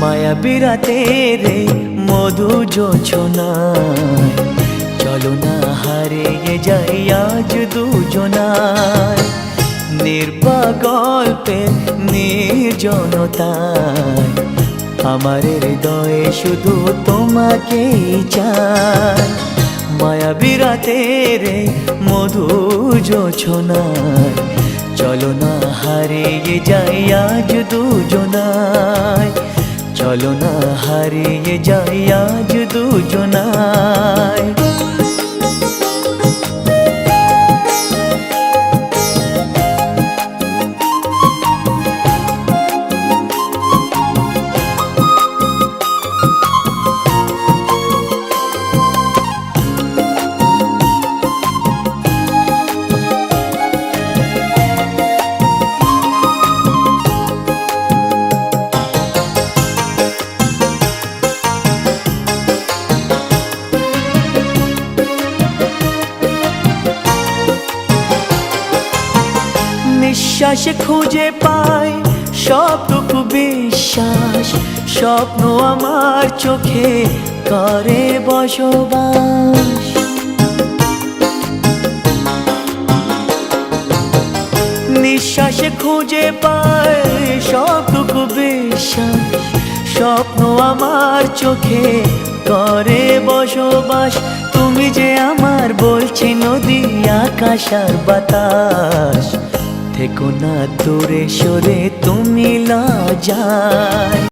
মায়া বিরাতে রে, মধু যোছনায় চলো না হারিয়ে যাই আজ দুজনায়। নির্বাগল্পে নির্জনতায়। আমার হৃদয়ে শুধু তোমাকেই চায় মায়া বিরাতে রে, মধু যোছনায়। চলো না হারিয়ে যাই আজ দুজনায়। চলো না হারিয়ে যাই আজ দুজনায় নিঃশ্বাসে খুঁজে পাই, সবটুকু বিশ্বাস, স্বপ্ন আমার চোখে করে বসবাস। নিঃশ্বাসে খুঁজে পাই, সবটুকু বিশ্বাস, স্বপ্ন আমার চোখে করে বসবাস। তুমি যে আমার বলছি নদী, আকাশ আর বাতাস। থেকো না দূরে সরে তুমি লজায়